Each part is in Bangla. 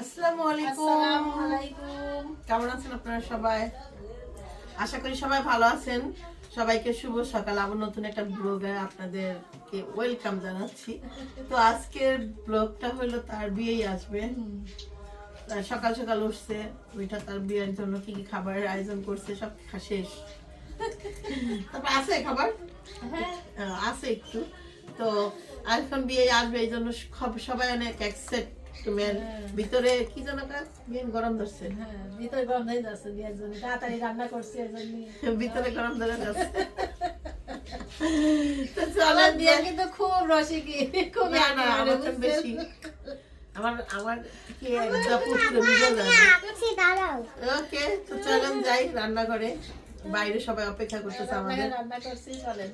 আসসালামু আলাইকুম। কেমন আছেন আপনারা সবাই? আশা করি সবাই ভালো আছেন। সবাইকে শুভ সকাল। আবার নতুন একটা ব্লগে আপনাদেরকে ওয়েলকাম জানাচ্ছি। তো আজকের ব্লগটা হলো তার বিয়েই আসবে। সকাল সকাল উঠছে ওইটা তার বিয়ের জন্য কি কি খাবারের আয়োজন করছে সব শেষ। তারপর আছে খাবার? আছে একটু। তো আর এখন বিয়ে আসবে এই জন্য সবাই অনেক এক্সেপ্ট ভিতরে কি যেন কাজ গরম ধরছে। হ্যাঁ, ভিতরে গরম হয়ে যাচ্ছে বিয়ের জন্য তাড়াতাড়ি রান্না করছি এর জন্য ভিতরে গরম ধরে যাচ্ছে তো বিয়ে কিন্তু খুব রসিকি খুব না না আমার বেশি। আমার আমার কি একটা পুত্র বুঝে যায় ওকে তো চলেন যাই রান্নাঘরে। বাইরে সবাই অপেক্ষা করতেছে আমাদের। রান্না করছি চলেন।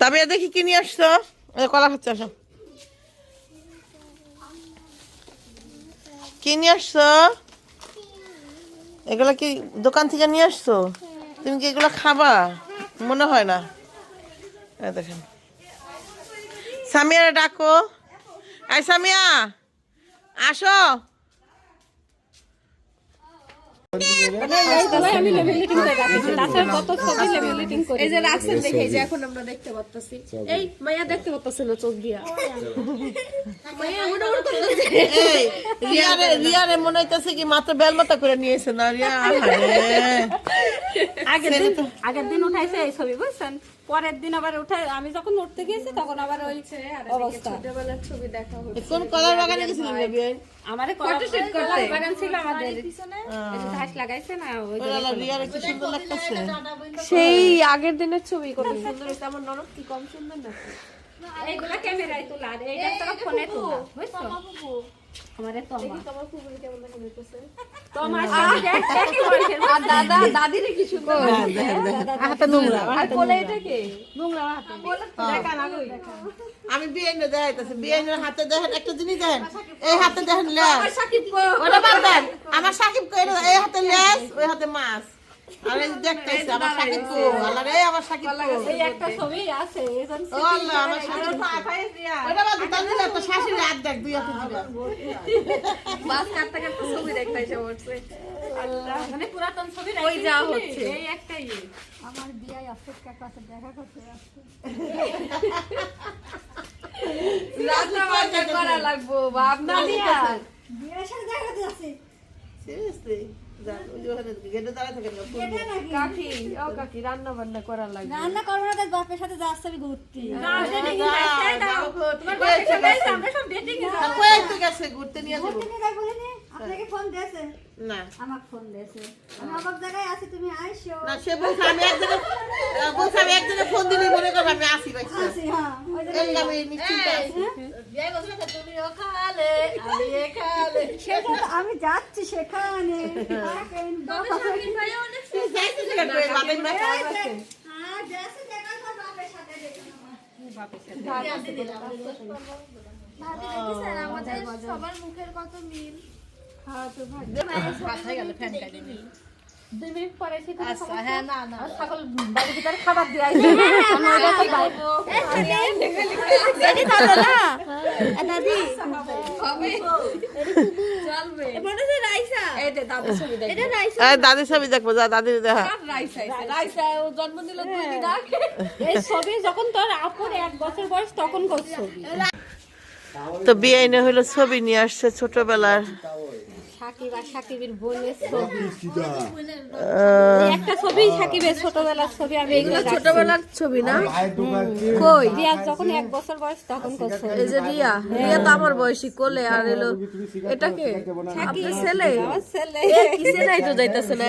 তবে দেখি কি নিয়ে আসছো? কি নিয়ে এগুলো কি দোকান থেকে নিয়ে আসছো? তুমি কি এগুলো খাবা? মনে হয় না। ডাকো। সামিয়া, আসো। এই যে রাখছেন দেখতে পাচ্ছি এই মাইয়া দেখতে পাচ্ছি না চোখ দিয়া রিয়ারে মনে হইতেছে কি মাত্র বেলমাতা করে নিয়েছে না রিয়া আগের দিন আগের দিন উঠাইছে এই ছবি বুঝছেন পরের দিন আবার উঠে আমি যখন উঠতে গিয়েছি তখন আবার ওই অবস্থা। ছোটবেলার ছবি দেখা হচ্ছে। কোন কলার বাগানে গেছিলেন করতে। বাগান ছিল আমাদের। যে ঘাস লাগাইছে না ওই ওরা কি সুন্দর লাগতেছে। সেই আগের দিনের ছবি কত সুন্দর হয়েছে আমার ননদ কি কম সুন্দর নাকি এইগুলা ক্যামেরায় তোলা আর এইটা তো ফোনে তোলা বুঝছ? আমারে তোমা তোমার ফুফুরি কেমন দেখা যাইতেছে? তোমার সাথে দেখ একই আর দাদা দাদিরে কি সুন্দর হাতে নোংরা আর কোলে এটা কে আমি বিয়ে দেখাইতেছি। বিয়ে হাতে দেখেন একটা জিনিস দেখেন। এই হাতে দেখেন লেস। সাকিব কো ওটা বাদ দেন। আমার সাকিব কই? এই হাতে লেস ওই হাতে মাছ। আর দেখতেছি আমার সাকিব কো আল্লাহ রে আমার সাকিব কো। এই একটা ছবি আছে এইজন ও আল্লাহ আমার সাকিব ওটা বাদ দেন তাহলে একটা শাশুড়ি হাত দেখ দুই হাতে দিবা। বাস কাটতে কাটতে ছবি দেখতে এসে আল্লাহ। মানে পুরাতন ছবি ওই যা হচ্ছে। এই একটাই। আমার বিয়ে আসছে কাকার সাথে দেখা করতে আসছে। রান্না বান্না করা লাগবো বাপ। না দিয়া বিয়ের সাথে দেখা করতে যাচ্ছে সিরিয়াসলি রান্না করব না তার বাপের সাথে যাচ্ছে আমি ঘুরতে। ঘুরতে নিয়ে আপনাকে ফোন দিয়েছে? না। ফোন দিয়েছে। অবাক জায়গায় আছি তুমি আইসো। না সে বলছে আমি একজনে আহ, বলছে আমি একজনে ফোন দিলে মনে করব আমি আসি পাইছি আছি হ্যাঁ ওই যে আমি নিশ্চিন্ত আছি। বিয়ে করছিল তো তুমিও খালে আমি খালে সেটা আমি যাচ্ছি সেখানে। সবার মুখের কত মিল। ভাত গেল ফ্যান কাটে নি। দুই মিনিট পরে এসে তুমি না। না সকল বাড়ির ভিতরে খাবার দিয়ে দাদা দাদির ছবি দেখব। যা দাদির দেখা। এই ছবি যখন তোর আপুর এক বছর বয়স তখন করছ। তো বিয়ে হলো ছবি নিয়ে আসছে ছোটবেলার। সাকিব আর সাকিবের বোনের ছবি। একটা ছবি সাকিবের ছোটবেলার ছবি আমি এগুলো ছোটবেলার ছবি না? কই? রিয়া যখন এক বছর বয়স তখন করছে। এই যে রিয়া রিয়া তো আমার বয়সী কোলে আর এলো এটা কে? আপনার ছেলে? ছেলে। কিসে নাই তো যাইতাছে না?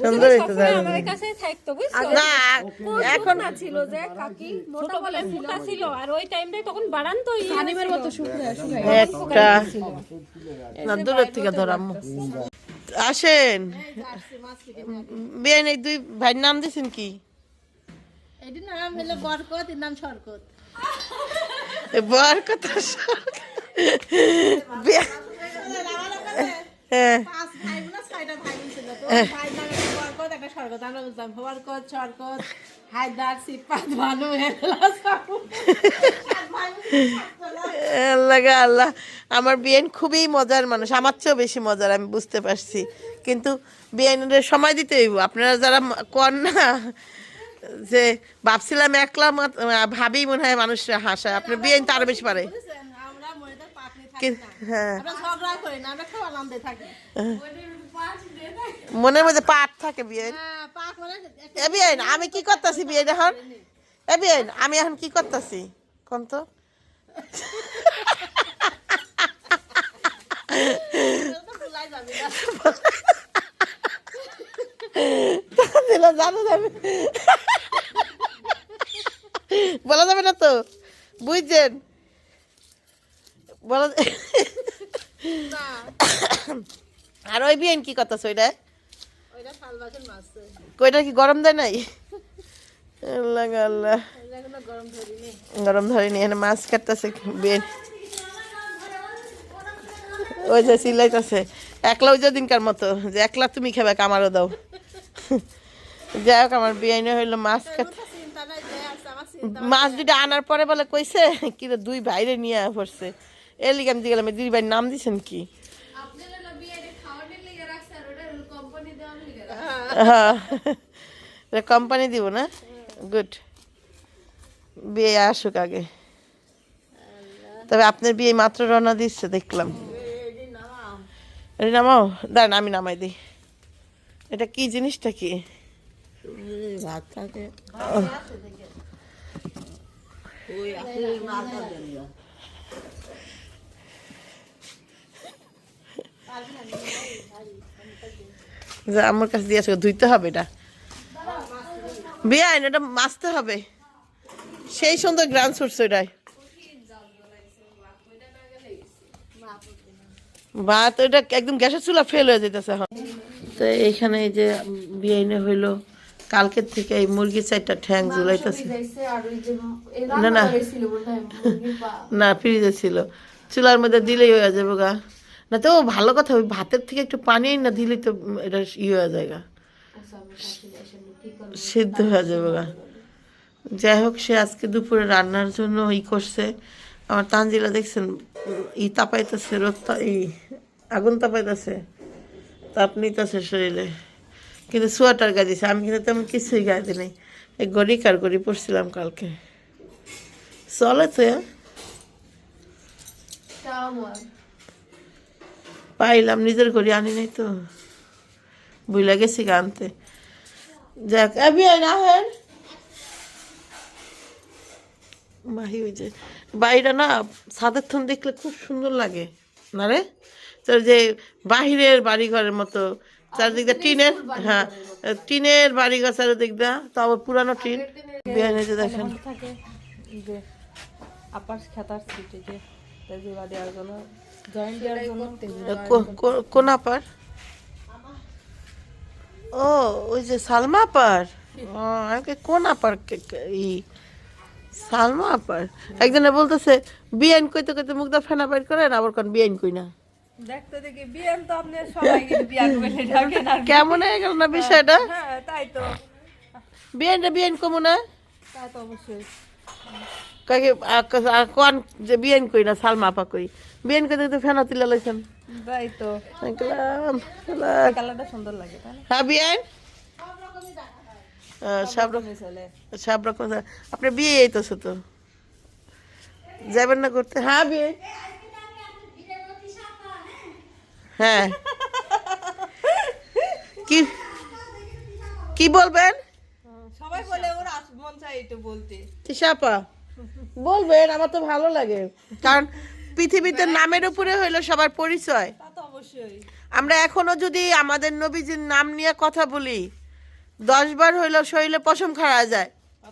সুন্দর হইতে সবসময় আমাদের কাছে থাকতো বুঝছ? না এখন না ছিল যে কাকি ছোটবেলায় মোটা ছিল। আর ওই টাইমটাই তখন বাড়ান তো হানিমের মতো শুকনো একটা না দূরের থেকে ধরাম আসেন। বিয়ে নেই দুই ভাইয়ের নাম দিয়েছেন কি? এটির নাম হলো বরকত এর নাম শরকত। এ বর কথা হ্যাঁ। আল্লাহ আল্লাহ। আমার বিয়েন খুবই মজার মানুষ আমার চেয়েও বেশি মজার আমি বুঝতে পারছি। কিন্তু বিয়েনের সময় দিতে হইব। আপনারা যারা কন না যে ভাবছিলাম একলা ভাবি মনে হয় মানুষরা হাসায়। আপনার বিয়েন তার বেশি পারে। হ্যাঁ। আমরা ঝগড়া করি না আমরা খুব আনন্দে থাকি মনের মধ্যে পাট থাকে বিয়েন হ্যাঁ মানে এ আমি কি করতেছি বিয়েন এখন এ আমি এখন কি করতেছি? কোন তো? জানা যাবে বলা যাবে না তো? বুঝছেন? বলা আর ওই বিয়েন কি করতেছ ওইটা? কইটা কি গরম দেয় নাই? আল্লাহ আল্লাহ। গরম ধরিনি। এখানে মাছ কাটতেছে বিয়েন। ওই যে সিলাইতেছে একলা ওই যে দিনকার মতো যে একলা তুমি খাবে আমারও দাও। যাই হোক আমার বিয়াইনে হইল মাছ কাট চিন্তা নাই যে আছে আমার চিন্তা মাছ দুটা আনার পরে বলে কইছে কি দুই ভাইরে নিয়ে পড়ছে। এর লিগে আমি দিয়ে গেলাম দুই ভাই নাম দিছেন কি? হ্যাঁ কোম্পানি দিব না? গুড বিয়ে আসুক আগে। তবে আপনার বিয়ে মাত্র রওনা দিচ্ছে, দেখলাম। নামাও। দাঁড়ান, আমি নামাই দিই। এটা কি জিনিসটা কি? যা আমার কাছে দিয়ে আসো ধুইতে হবে এটা। বিয়াইন এটা মাছতে হবে। সেই সুন্দর গ্রান সোর্স ওইটাই ভাত ওইটা একদম গ্যাসের চুলা ফেল হয়ে যেতেছে এখন। তো এইখানে এই যে বিয়াইনে হইল কালকের থেকে এই মুরগি চারটা ঠ্যাং ঝুলাইতেছে। না না। না ফ্রিজে ছিল। চুলার মধ্যে দিলেই হয়ে যাবে গা। না তো ভালো কথা ওই ভাতের থেকে একটু পানি না দিলেই তো এটা ইয়ে হয়ে যায় সিদ্ধ হয়ে যাবে গা। যাই হোক সে আজকে দুপুরে রান্নার জন্য ই করছে। আমার তানজিলা দেখছেন ই তাপাইতেছে রোদ তা- ই আগুন তাপাইতেছে তাপ নিতেছে শরীরে। কিন্তু সোয়াটার গায়ে দিছে আমি কিন্তু তেমন কিছুই গায়ে দিই নাই। এই গড়ি কার গড়ি পড়ছিলাম কালকে। চলে তো হ্যাঁ? পাইলাম নিজের ঘড়ি আনি নাই তো। বুঝলা গেছি আনতে। যাক এবি না হেন মাহি ওই যে বাইরে না ছাদের থন দেখলে খুব সুন্দর লাগে। না রে? তোর যে বাহিরের বাড়িঘরের মতো চারিদিক দিয়ে টিনের হ্যাঁ টিনের বাড়িঘর চারিদিক দা তো আবার পুরানো টিন। বিহানে যে দেখেন। আপার খাতার সিটে যে দেওয়ার জন্য কোন আপার? ও ওই যে সালমা আপার? ও আমাকে কোন আপার ই? সালমা আপার? একজনে বলতেছে বিয়ান কইতে কইতে মুগ্ধা ফেনা বাইর করেন আবার কোন বিয়ান কই না। দেখতে দেখি বিয়ান তো আপনি সবাই বিয়ান বলে ডাকেন আর কেমন হয়ে গেল না বিষয়টা? হ্যাঁ তাই তো। বিয়ানটা বিয়ান কমু না? তা তো অবশ্যই। কাকে কোন যে বিয়ান কই না সালমা আপা কই? বিয়ান তুলে লইছেন। তাই তো। কালারটা সুন্দর লাগে হ্যাঁ বিয়ান? সব রকম সব রকম আপনার বিয়ে তো? যাবেন না করতে? হ্যাঁ বিয়ে। হ্যাঁ। কি কি বলবেন? সবাই বলে ওর মন চাই একটু বলতে। বলবেন আমার তো ভালো লাগে। কারণ পৃথিবীতে নামের উপরে হইল সবার পরিচয়। অবশ্যই। আমরা এখনও যদি আমাদের নবীজির নাম নিয়ে কথা বলি দশ বার হইল শরীরে পশম খাড়া যায়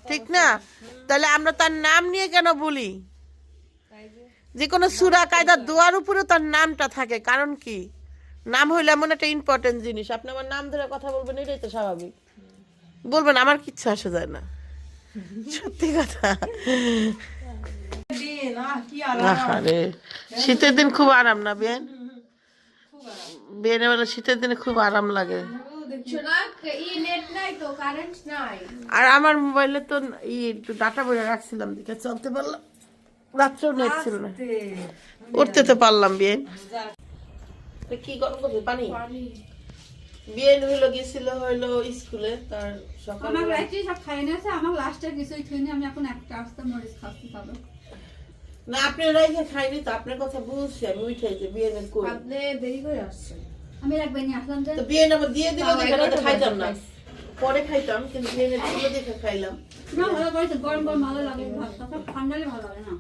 ঠিক না? তাহলে আমরা তার নাম নিয়ে কেন বলি? যে। কোনো সুরা কায়দা দোয়ার উপরেও তার নামটা থাকে। কারণ কি? নাম হইলে এমন একটা ইম্পর্টেন্ট জিনিস। আপনি আমার নাম ধরে কথা বলবেন এটাই তো স্বাভাবিক। বলবেন আমার কিচ্ছু আসা যায় না। সত্যি কথা। আরে শীতের দিন খুব আরাম না বেন? বিয়ের বেলা শীতের দিনে খুব আরাম লাগে। আর আমার মোবাইলে তো ই ডাটা বলে রাখছিলাম দিকে চলতে পারলাম রাত্রেও নেট ছিল না। উঠতে তো পারলাম বিয়ে কি গরম করছে পানি? বিয়ে হইল গেছিল হইল স্কুলে তার সকাল আমার সব খাই আমার লাস্টে কিছুই খাইনি আমি এখন একটা আস্তে মরিচ খাচ্ছি তবে না আপনি রাইখে খাইনি তো আপনার কথা বুঝছি আমি উঠাই যে বিয়ে কই আপনি দেরি করে আসছেন। আমি রাখবে নি আসলাম তো বিয়ে আবার দিয়ে দিল দেখে না তো খাইতাম না। পরে খাইতাম কিন্তু বিয়ে দিল দেখে খাইলাম। না ভালো করেছে গরম গরম ভালো লাগে ভাতটা সব ঠান্ডালে ভালো লাগে না।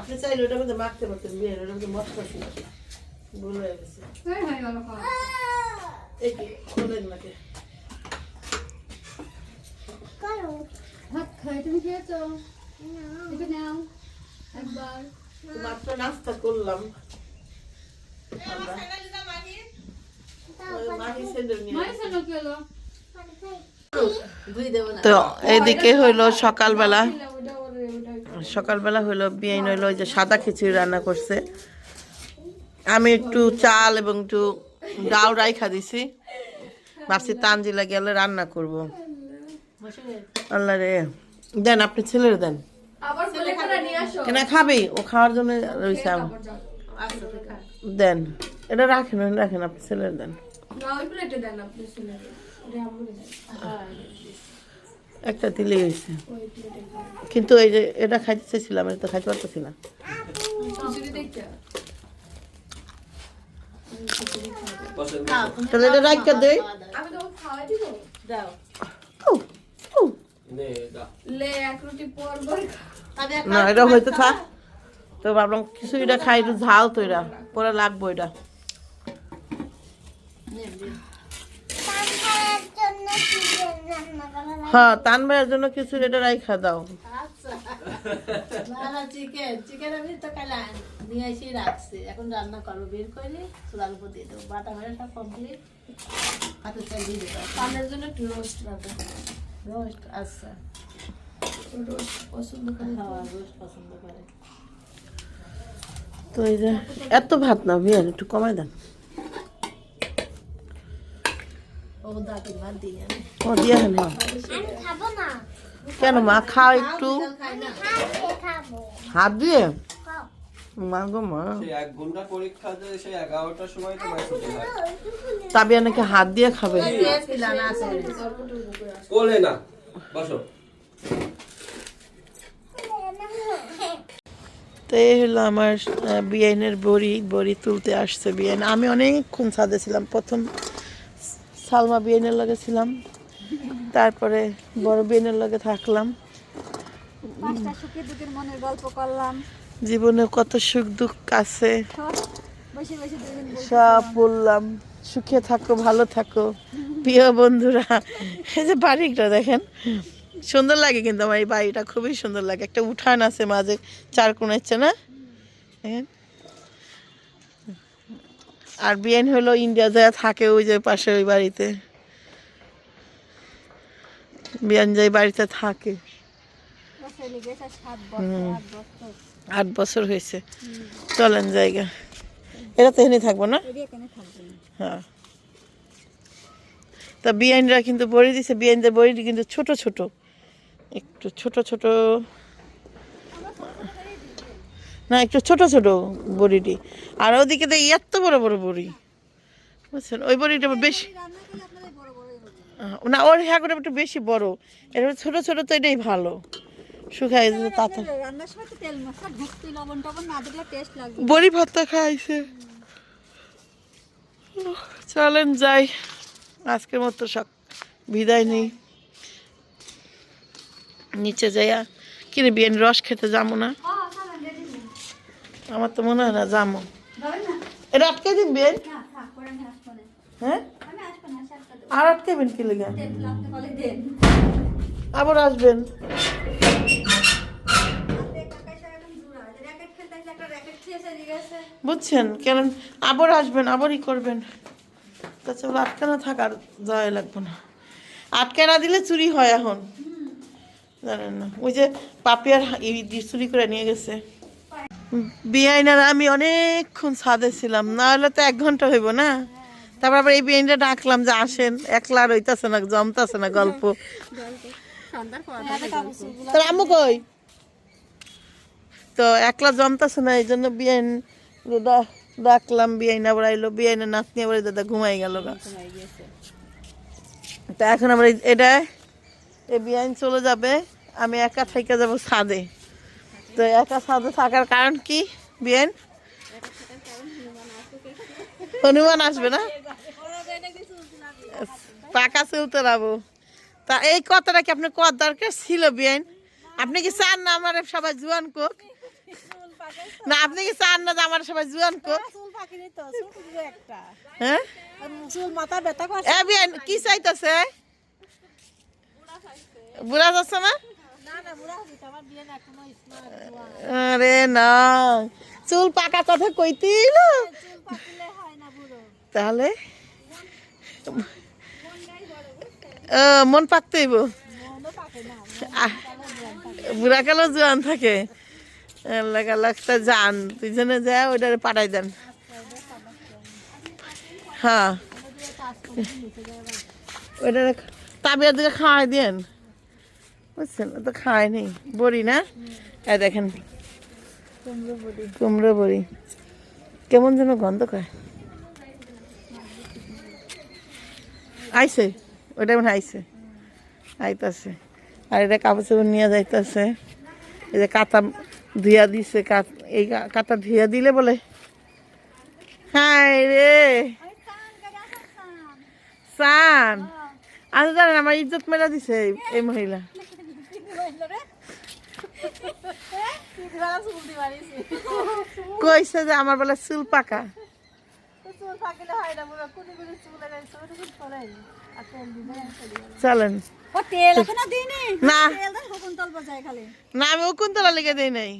আপনি চাইলে ওটার মধ্যে মাখতে পারতেন বিয়ে ওটার মধ্যে মশলা ছিল। ভুল হয়ে গেছে। হয়ে গেল খাওয়া। এই কি খোলেন নাকি ভাত খাই তুমি খেয়েছো? একটু নাও। একবার। তো মাত্র নাস্তা করলাম। তো এদিকে হইল সকালবেলা। সকালবেলা হইল বিয়াইন হইল ওই যে সাদা খিচুড়ি রান্না করছে। আমি একটু চাল এবং একটু ডাল রাইখা দিছি। ভাবছি তানজিলা গেলে রান্না করব। আল্লাহ রে। দেন আপনি ছেলের দেন। আবার বলে করে নিয়ে আসো। কেনা খাবে? ও খাওয়ার জন্য রয়েছে দেন। এটা রাখেন রাখেন আপনি ছেলের দেন। একটা দিলে হয়েছে। কিন্তু এই যে এটা খাইতে চাইছিলাম এটা তো খাইতে পারতেছি না। তাহলে এটা রাখতে দেই আমি তো খাওয়াই দিব? উ, উ। লে এক রুটি পর পর না এটা হয়তো থাক। তো ভাবলাম কিছু এটা খাই একটু ঝাল তো এটা পরে লাগবো এটা। হ্যাঁ তান ভাইয়ের জন্য কিছু এটা রাইখা দাও। চিকেন চিকেন আমি তো কাল নিয়ে এসে রাখছি। এখন রান্না করব বের করে চুলার উপর দিয়ে দেবো। বাটা হয়ে কমপ্লিট হাতে চাল দিয়ে দেবো। পানের জন্য একটু রোস্ট রাখবেন রোস্ট আচ্ছা রোস্ট পছন্দ করে খাওয়া রোস্ট পছন্দ করে। তো এই যে এত ভাত না বিয়ান একটু কমাই দেন। ও দিয়ে হেন হ্যাঁ। কেন মা খাও একটু। হাত দিয়ে? মা গো মা। এক ঘণ্টা পরীক্ষা যে সেই এগারোটার সময় তো মাই ছুটি তাবিয়া নাকি হাত দিয়ে খাবে। খেয়েছিলাম না আছে। কোলে না বসো। তো এই হলো আমার বিয়াইনের বড়ি বড়ি তুলতে আসছে বিয়াইন। আমি অনেকক্ষণ ছাদে ছিলাম। প্রথম সালমা বিয়াইনের লগে ছিলাম। তারপরে বড় বিয়াইনের লগে থাকলাম। মনের গল্প করলাম। জীবনে কত সুখ দুঃখ আছে। সব বললাম সুখে থাকো ভালো থাকো। প্রিয় বন্ধুরা এই যে বাড়িটা দেখেন সুন্দর লাগে কিন্তু আমার এই বাড়িটা খুবই সুন্দর লাগে। একটা উঠান আছে মাঝে চার কোণেছে না? দেখেন। আর বিয়েন হলো ইন্ডিয়া যায় থাকে ওই যে পাশে ওই বাড়িতে। বিয়ান যে বাড়িতে থাকে। আট বছর হয়েছে। চলেন জায়গা। এটা তো এনে থাকব না? হ্যাঁ। তা বিয়াইনরা কিন্তু বড়ি দিছে বিয়াইনদের বড়ি কিন্তু ছোট ছোট। একটু ছোট ছোট। না একটু ছোট ছোট বড়িটি। আর ওদিকে তো এত বড় বড় বড়ি। বুঝছেন? ওই বড়িটা বেশি। না ওর হ্যাঁ একটু বেশি বড়। এটা ছোট ছোট তো এটাই ভালো। শুকাই দিলে তাতে বড়ি ভাতটা খাইছে। চলেন যাই। আজকের মতো সব বিদায় নেই। নিচে যাইয়া কিরে বিয়েন রস খেতে যাব না? আমার তো মনে হয় না যাব। এটা আটকে দিন না হ্যাঁ? আর আটকেবেন কি লেগে? আবার আসবেন। বুঝছেন? কেন আবার আসবেন, আবারই করবেন। তাছাড়া আটকানা থাকার যাওয়াই লাগবে না। আটকে না দিলে চুরি হয় এখন। জানেন না। ওই যে পাপিয়ার চুরি করে নিয়ে গেছে। বিয়াইনার আমি অনেকক্ষণ ছাদে ছিলাম। না হলে তো এক ঘণ্টা হইব না? তারপর আবার এই বিয়েটা ডাকলাম যে আসেন। একলা রইতাছে না, জমতাছে না গল্প। তো একলা জমতাছে না, এই জন্য বিয়ান ডাকলাম, বিয়াইন আবার আইলো বিয়াইনের নাতনি আবার দাদা ঘুমাই গেল তা এখন আমরা এটা এই বিয়াইন চলে যাবে, আমি একা থেকে যাব ছাদে। তো একা ছাদে থাকার কারণ কি, বিয়াইন? হনুমান আসবে না? পাকা চুল তোলাবো তা এই কথাটা কি আপনার কত দরকার ছিল, বিয়াইন? আপনি কি চান না আমার সবাই জুয়ান কোক না আপনি কি চান না যে আমার সবাই জুয়ান চুল হ্যাঁ? চুল মাথা ব্যথা করে এ বিয়াইন কি চাইতেছে? বুড়া যাচ্ছে না? আরে না। চুল পাকা কথা কইতিল তাহলে? মন পাকতে হইব। আহ, বুড়া কালো জোয়ান থাকে। লাগা লাগতা যান দুইজনে যায় ওইটারে পাঠাই দেন। হ্যাঁ। ওইটারে তাবিয়ার দিকে খাওয়াই দেন। বুঝছেন? তো খাওয়াই নেই। বড়ি না? এ দেখেন। কুমড়ো বড়ি। কেমন যেন গন্ধ খায় আইসে ওইটা মনে আইসে আইতাছে। আর এটা কাপড় চোপড় নিয়ে যাইতাছে। এই যে কাতা ধুইয়া দিছে এই কা- কাতা ধুইয়া দিলে বলে। হাই রে। সান। আচ্ছা জানেন আমার ইজ্জত মেরা দিছে এই- মহিলা। কইছে যে আমার বলে চুল পাকা। হয় চলেন। না। না আমি উকুন্তলা লিখে দেই নাই।